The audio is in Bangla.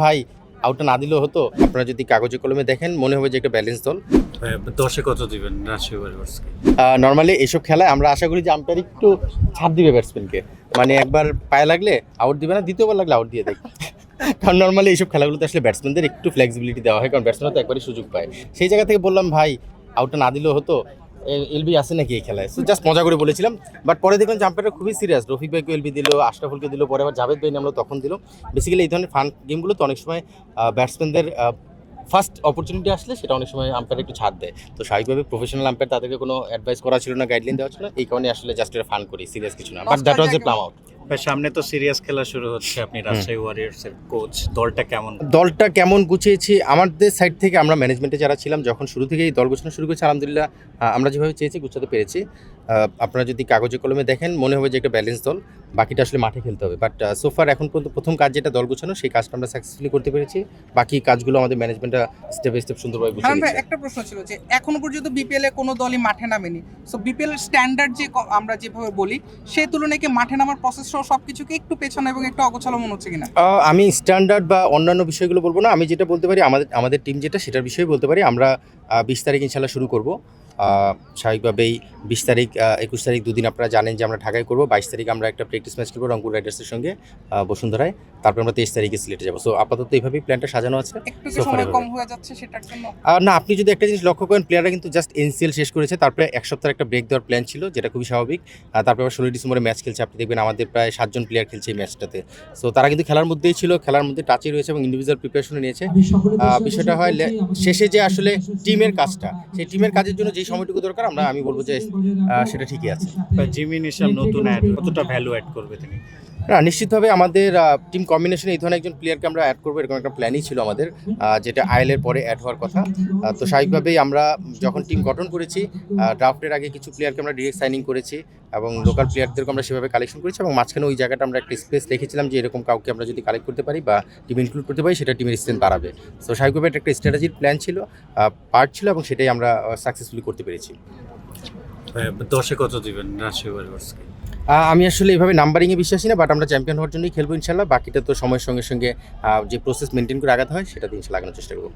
ভাই আউটটা না দিলেও হতো। আপনারা যদি কাগজে কলমে দেখেন মনে হবে যে একটা ব্যালেন্স দল। দশে কত দিবেন রাজশাহী ওয়ারিয়র্সকে নর্মালি এইসব খেলায় আমরা আশা করি যে আম্পায়ার একটু ছাড় দিবে ব্যাটসম্যানকে মানে একবার পায়ে লাগলে আউট দিবে না দ্বিতীয়বার লাগলে আউট দিয়ে দেখ কারণ নর্মালি এইসব খেলাগুলোতে আসলে ব্যাটসম্যানদের একটু ফ্লেক্সিবিলিটি দেওয়া হয় কারণ ব্যাটসম্যানরা তো একবারই সুযোগ পায়। সেই জায়গা থেকে বললাম ভাই আউটটা না দিলেও হতো। এলবি আসে নাকি এই খেলায়? সো জাস্ট মজা করে বলেছিলাম বাট পরে দেখলাম জাম্পারটা খুবই সিরিয়াস রফিক ভাইকে এলবি দিল আশরাফুলকে দিল পরে আবার জাভেদ ভাই নামলো তখন দিল। বেসিক্যালি এই ধরনের ফান গেমগুলো তো অনেক সময় ব্যাটসম্যানদের ফার্স্ট অপরচুনিটি আসলে সেটা অনেক সময় আম্পায়ার একটু ছাড় দেয়। তো স্বাভাবিকভাবে প্রফেশনাল আম্পায়ার তাদেরকে কোনো অ্যাডভাইস করা ছিল না গাইডলাইন দেওয়া ছিল না এই কারণে আসলে জাস্ট এটা ফান করি সিরিয়াস কিছু না। But that was a plum out সামনে তো সিরিয়াস খেলা শুরু হচ্ছে আপনি রাজশাহী ওয়ারিয়র্স এর কোচ দলটা কেমন? দলটা কেমন গুছিয়েছি আমাদের সাইড থেকে আমরা ম্যানেজমেন্টে যারা ছিলাম যখন শুরু থেকেই দল গোছানো শুরু করেছি আলহামদুলিল্লাহ আমরা যেভাবে চেয়েছি গুছাতে পেরেছি। আপনারা যদি কাগজে কলমে দেখেন মনে হবে যে একটা ব্যালেন্স দল বাকিটা আসলে মাঠে খেলতে হবে। বাট সোফার এখন পর্যন্ত প্রথম কাজ যেটা দল গোছানো সেই কাজটা আমরা সাকসেসফুলি করতে পেরেছি। বাকি কাজগুলো আমাদের ম্যানেজমেন্টটা স্টেপ বাই স্টেপ সুন্দরভাবে গুছিয়ে। একটা প্রশ্ন ছিল যে এখনও পর্যন্ত বিপিএল এ কোনো দলই মাঠে নামেনি। সো বিপিএল স্ট্যান্ডার্ড যে ক- আমরা যেভাবে বলি সেই তুলনায় কি মাঠে নামার প্রসেস একটু পেছানো এবং একটু অগোছালো মনে হচ্ছে কিনা? আমি স্ট্যান্ডার্ড বা অন্যান্য বিষয়গুলো বলব না, আমি যেটা বলতে পারি, আমাদের আমাদের টিম যেটা, সেটার বিষয়ে বলতে পারি। আমরা বিশ তারিখ ইনশাল্লাহ শুরু করব। স্বাভাবিকভাবেই বিশ তারিখ একুশ তারিখ দুদিন আপনারা জানেন যে আমরা ঢাকায় করব বাইশ তারিখ আমরা একটা প্র্যাকটিস ম্যাচ খেলব রংপুর রাইডার্সের সঙ্গে বসুন্ধরায়। তারপর আমরা তেইশ তারিখে সিলেটে যাব। সো আপাতত এইভাবেই প্ল্যানটা সাজানো আছে। একটু কি So far সময় এভাবে। কম হয়ে যাচ্ছে সেটার জন্য। আর না আপনি যদি একটা জিনিস লক্ষ্য করেন প্লেয়াররা কিন্তু জাস্ট এনসিএল শেষ করেছে তারপরে এক সপ্তাহের একটা ব্রেক দেওয়ার প্ল্যান ছিল যেটা খুবই স্বাভাবিক। আর তারপরে আবার ষোলোই ডিসেম্বরে ম্যাচ খেলছে আপনি দেখবেন আমাদের প্রায় সাতজন প্লেয়ার খেলছে এই ম্যাচটাতে। সো তারা কিন্তু খেলার মধ্যেই ছিল খেলার মধ্যে টাচে রয়েছে এবং ইন্ডিভিজুয়াল প্রিপারেশনে নিয়েছে। বিষয়টা হয় শেষে যে আসলে টিমের কাজটা সেই টিমের কাজের জন্য যেই সময়টুকু দরকার, আমরা আমি বলব যে সেটা ঠিকই আছে। জিমিন জিমি নিশাম নতুন অ্যাড কতটা ভ্যালু অ্যাড করবে তিনি? না, নিশ্চিতভাবে আমাদের টিম কম্বিনেশনে এই ধরনের একজন প্লেয়ারকে আমরা অ্যাড করব, এরকম একটা প্ল্যানই ছিল আমাদের যেটা আইএলের পরে অ্যাড হওয়ার কথা। তো স্বাভাবিকভাবেই আমরা যখন টিম গঠন করেছি ড্রাফটের আগে কিছু প্লেয়ারকে আমরা ডিরেক্ট সাইনিং করেছি এবং লোকাল প্লেয়ারদেরকে আমরা সেভাবে কালেকশন করেছি এবং মাঝখানে ওই জায়গাটা আমরা একটা স্পেস রেখেছিলাম যে এরকম কাউকে আমরা যদি কালেক্ট করতে পারি বা টিম ইনক্লুড করতে পারি, সেটা টিমের স্ট্রেন্থ বাড়াবে। তো স্বাভাবিকভাবে এটা একটা স্ট্র্যাটেজির প্ল্যান ছিল পার্ট ছিল এবং সেটাই আমরা সাকসেসফুলি করতে পেরেছি। দশে কত দিবেন আমি আসলে এইভাবে নাম্বারিংয়ে বিশ্বাসী না বাট আমরা চ্যাম্পিয়ন হওয়ার জন্যই খেলব ইনশাল্লাহ বাকিটা তো সময়ের সঙ্গে সঙ্গে যে প্রসেস মেনটেন করে আগাতে হয় সেটা দিয়ে লাগানোর চেষ্টা করব।